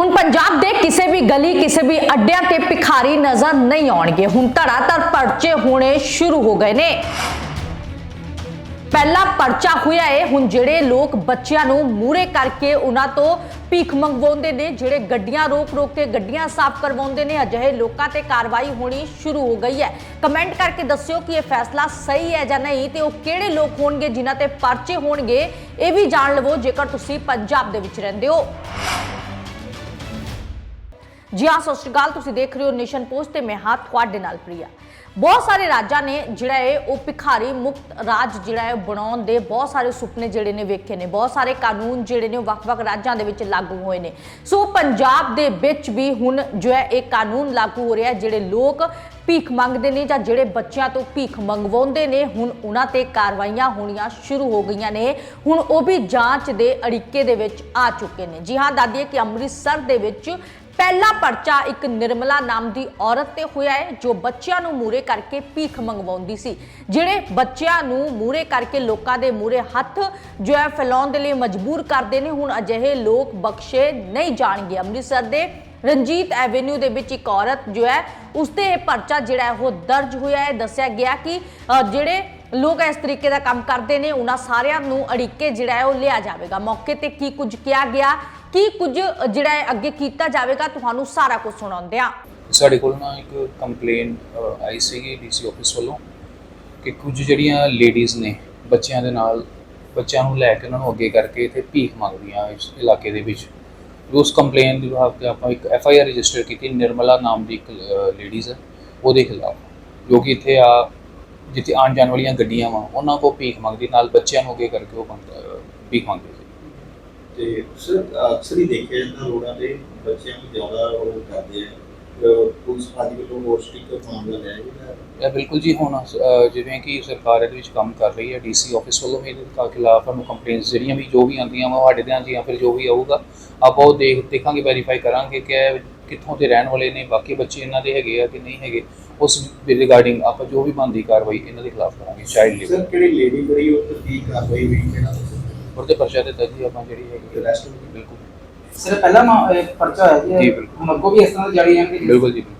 ਹੁਣ ਪੰਜਾਬ ਦੇ ਕਿਸੇ ਵੀ ਗਲੀ, ਕਿਸੇ ਵੀ ਅੱਡਿਆਂ ਤੇ ਭਿਖਾਰੀ ਨਜ਼ਰ ਨਹੀਂ ਆਉਣਗੇ। ਹੁਣ ਧੜਾਧੜ ਪਰਚੇ ਹੋਣੇ ਸ਼ੁਰੂ ਹੋ ਗਏ ਨੇ। ਪਹਿਲਾ ਪਰਚਾ ਹੋਇਆ ਏ, ਹੁਣ ਜਿਹੜੇ ਲੋਕ ਬੱਚਿਆਂ ਨੂੰ ਮੂਰੇ ਕਰਕੇ ਉਹਨਾਂ ਤੋਂ ਭੀਖ ਮੰਗਵਾਉਂਦੇ ਨੇ, ਜਿਹੜੇ ਗੱਡੀਆਂ ਰੋਕ ਰੋਕ ਕੇ ਗੱਡੀਆਂ ਸਾਫ਼ ਕਰਵਾਉਂਦੇ ਨੇ, ਅਜਿਹੇ ਲੋਕਾਂ ਤੇ ਕਾਰਵਾਈ ਹੋਣੀ ਸ਼ੁਰੂ ਹੋ ਗਈ ਹੈ। ਕਮੈਂਟ ਕਰਕੇ ਦੱਸਿਓ ਕਿ ਇਹ ਫੈਸਲਾ ਸਹੀ ਹੈ ਜਾਂ ਨਹੀਂ ਤੇ ਉਹ ਕਿਹੜੇ ਲੋਕ ਹੋਣਗੇ ਜਿਨ੍ਹਾਂ ਤੇ ਪਰਚੇ ਹੋਣਗੇ, ਇਹ ਵੀ ਜਾਣ ਲਵੋ ਜੇਕਰ ਤੁਸੀਂ ਪੰਜਾਬ ਦੇ ਵਿੱਚ ਰਹਿੰਦੇ ਹੋ। ਜੀ ਹਾਂ, ਸਤਿ ਸ਼੍ਰੀ ਅਕਾਲ। ਤੁਸੀਂ ਦੇਖ ਰਹੇ ਹੋ ਨੇਸ਼ਨ ਪੋਸਟ ਤੇ ਮੈਂ ਹਾਂ ਤੁਹਾਡੇ ਨਾਲ ਪ੍ਰਿਆ। ਬਹੁਤ ਸਾਰੇ ਰਾਜਾਂ ਨੇ ਜਿਹੜਾ ਹੈ ਉਹ ਭਿਖਾਰੀ ਮੁਕਤ ਰਾਜ ਜਿਹੜਾ ਹੈ ਬਣਾਉਣ ਦੇ ਬਹੁਤ ਸਾਰੇ ਸੁਪਨੇ ਜਿਹੜੇ ਨੇ ਵੇਖੇ ਨੇ। ਬਹੁਤ ਸਾਰੇ ਕਾਨੂੰਨ ਜਿਹੜੇ ਨੇ ਉਹ ਵੱਖ-ਵੱਖ ਰਾਜਾਂ ਦੇ ਵਿੱਚ ਲਾਗੂ ਹੋਏ ਨੇ। ਸੋ ਪੰਜਾਬ ਦੇ ਵਿੱਚ ਵੀ ਹੁਣ ਜੋ ਹੈ ਇਹ ਕਾਨੂੰਨ ਲਾਗੂ ਹੋ ਰਿਹਾ ਜਿਹੜੇ ਲੋਕ ਭੀਖ ਮੰਗਦੇ ਨੇ ਜਾਂ ਜਿਹੜੇ ਬੱਚਿਆਂ ਤੋਂ ਭੀਖ ਮੰਗਵਾਉਂਦੇ ਨੇ, ਹੁਣ ਉਹਨਾਂ ਤੇ ਕਾਰਵਾਈਆਂ ਹੋਣੀਆਂ ਸ਼ੁਰੂ ਹੋ ਗਈਆਂ ਨੇ। ਹੁਣ ਉਹ ਵੀ ਜਾਂਚ ਦੇ ਅੜਿੱਕੇ ਦੇ ਵਿੱਚ ਆ ਚੁੱਕੇ ਨੇ। ਜੀ ਹਾਂ ਦਾਦੀਏ ਕਿ ਅੰਮ੍ਰਿਤਸਰ ਦੇ ਵਿੱਚ ਪਹਿਲਾ ਪਰਚਾ ਇੱਕ ਨਿਰਮਲਾ ਨਾਮ ਦੀ ਔਰਤ ਤੇ ਹੋਇਆ ਹੈ, ਜੋ ਬੱਚਿਆਂ ਨੂੰ ਮੂਰੇ ਕਰਕੇ ਭੀਖ ਮੰਗਵਾਉਂਦੀ ਸੀ। ਜਿਹੜੇ ਬੱਚਿਆਂ ਨੂੰ ਮੂਰੇ ਕਰਕੇ ਲੋਕਾਂ ਦੇ ਮੂਰੇ ਹੱਥ ਜੋ ਹੈ ਫੈਲਾਉਣ ਦੇ ਲਈ ਮਜਬੂਰ ਕਰਦੇ ਨੇ, ਹੁਣ ਅਜਿਹੇ ਲੋਕ ਬਖਸ਼ੇ ਨਹੀਂ ਜਾਣਗੇ। ਅੰਮ੍ਰਿਤਸਰ ਦੇ ਰਣਜੀਤ ਐਵੇਨਿਊ ਦੇ ਵਿੱਚ ਇੱਕ ਔਰਤ ਜੋ ਹੈ, ਉਸ ਤੇ ਇਹ ਪਰਚਾ ਜਿਹੜਾ ਹੈ ਉਹ ਦਰਜ ਹੋਇਆ ਹੈ। ਦੱਸਿਆ ਗਿਆ ਕਿ ਜਿਹੜੇ ਲੋਕ ਇਸ ਤਰੀਕੇ ਦਾ ਕੰਮ ਕਰਦੇ ਨੇ, ਉਹਨਾਂ ਸਾਰਿਆਂ ਨੂੰ ਅੜਿੱਕੇ ਜਿਹੜਾ ਹੈ ਉਹ ਲਿਆ ਜਾਵੇਗਾ। ਮੌਕੇ ਤੇ ਕੀ ਕੁਝ ਕਿਹਾ ਗਿਆ? ਕੀ ਕੁਝ ਜਿਹੜਾ ਹੈ ਅੱਗੇ ਕੀਤਾ ਜਾਵੇਗਾ, ਤੁਹਾਨੂੰ ਸਾਰਾ ਕੁਝ ਸੁਣਾਉਂਦੇ ਆ ਸਾਡੇ ਕੋਲ ਨਾ ਇੱਕ ਕੰਪਲੇਨ ਆਈ ਸੀਗੀ ਡੀਸੀ ਆਫਿਸ ਵੱਲੋਂ ਕਿ ਕੁਝ ਜਿਹੜੀਆਂ ਲੇਡੀਜ਼ ਨੇ ਬੱਚਿਆਂ ਦੇ ਨਾਲ, ਬੱਚਿਆਂ ਨੂੰ ਲੈ ਕੇ ਉਹਨਾਂ ਨੂੰ ਅੱਗੇ ਕਰਕੇ ਇੱਥੇ ਭੀਖ ਮੰਗਦੀਆਂ ਇਸ ਇਲਾਕੇ ਦੇ ਵਿੱਚ। ਉਸ ਕੰਪਲੇਨ ਦੇ ਵਿਭਾਗ ਤੇ ਆਪਾਂ ਇੱਕ ਐਫ ਆਈ ਆਰ ਰਜਿਸਟਰ ਕੀਤੀ, ਨਿਰਮਲਾ ਨਾਮ ਦੀ ਇੱਕ ਲੇਡੀਜ਼ ਹੈ, ਉਹਦੇ ਖਿਲਾਫ। ਜੋ ਕਿ ਇੱਥੇ ਆ, ਜਿੱਥੇ ਆਉਣ ਜਾਣ ਵਾਲੀਆਂ ਗੱਡੀਆਂ ਵਾ, ਉਹਨਾਂ ਕੋਲ ਭੀਖ ਮੰਗਦੀ, ਨਾਲ ਬੱਚਿਆਂ ਨੂੰ ਅੱਗੇ ਕਰਕੇ ਉਹ ਮੰਗ- ਭੀਖ ਮੰਗਦੀ ਸੀ। ਤੇ ਸਰ ਅਕਸਰ ਹੀ ਦੇਖਿਆ ਜਾਂਦਾ ਰੋਡਾਂ ਤੇ ਬੱਚਿਆਂ ਨੂੰ ਜ਼ਿਆਦਾ ਉਹ ਕਰਦੇ ਆ। ਪੁਲਿਸ ਪਾਰਟੀ ਵੱਲੋਂ ਹੋਰ ਸਟ੍ਰਿਕਟ ਮਾਮਲਾ ਲਿਆ ਗਿਆ ਇਹ ਬਿਲਕੁਲ ਜੀ ਹੁਣ ਜਿਵੇਂ ਕਿ ਸਰਕਾਰ ਇਹਦੇ ਵਿੱਚ ਕੰਮ ਕਰ ਰਹੀ ਹੈ ਡੀਸੀ ਆਫਿਸ ਵੱਲੋਂ ਵੀ ਇਹਦੇ ਖਿਲਾ- ਖਿਲਾਫ ਸਾਨੂੰ ਕੰਪਲੇਂਟਸ ਜਿਹੜੀਆਂ ਵੀ ਜੋ ਵੀ ਆਉਂਦੀਆਂ ਵਾ ਸਾਡੇ ਧਿਆਨ ਜਾਂ ਫਿਰ ਜੋ ਵੀ ਆਊਗਾ ਆਪਾਂ ਉਹ ਦੇਖ ਦੇਖਾਂਗੇ ਵੈਰੀਫਾਈ ਕਰਾਂਗੇ ਕਿ ਕਿੱਥੋਂ ਦੇ ਰਹਿਣ ਵਾਲੇ ਨੇ ਬਾਕੀ ਬੱਚੇ ਇਹਨਾਂ ਦੇ ਹੈਗੇ ਆ ਕਿ ਨਹੀਂ ਹੈਗੇ ਉਸ ਰਿਗਾਰਡਿੰਗ ਆਪਾਂ ਜੋ ਵੀ ਬਣਦੀ ਕਾਰਵਾਈ ਇਹਨਾਂ ਦੇ ਖਿਲਾਫ ਕਰਾਂਗੇ ਚਾਈਲਡ ਸਰ ਲੇਬਰ ਕਿਹੜੀ ਲੇਡੀ ਬੜੀ ਉਹ ਤਸਦੀਕ ਕਾਰਵਾਈ ਹੋਈ ਕਿਹੜਾ ਉਹਦੇ ਪਰਚਾ ਤੇ ਜੀ ਆਪਾਂ ਜਿਹੜੀ ਹੈਗੀ ਅਰੈਸਟ ਬਿਲਕੁਲ ਸਰ ਪਹਿਲਾ ਮਾ- ਇਹ ਪਰਚਾ ਹੋਇਆ ਜੀ, ਜੀ ਬਿਲਕੁਲ। ਵੀ ਇਸ ਤਰ੍ਹਾਂ ਦੀ ਜਾਰੀ ਜਾਂਦੀ ਬਿਲਕੁਲ ਜੀ ਬਿਲਕੁਲ।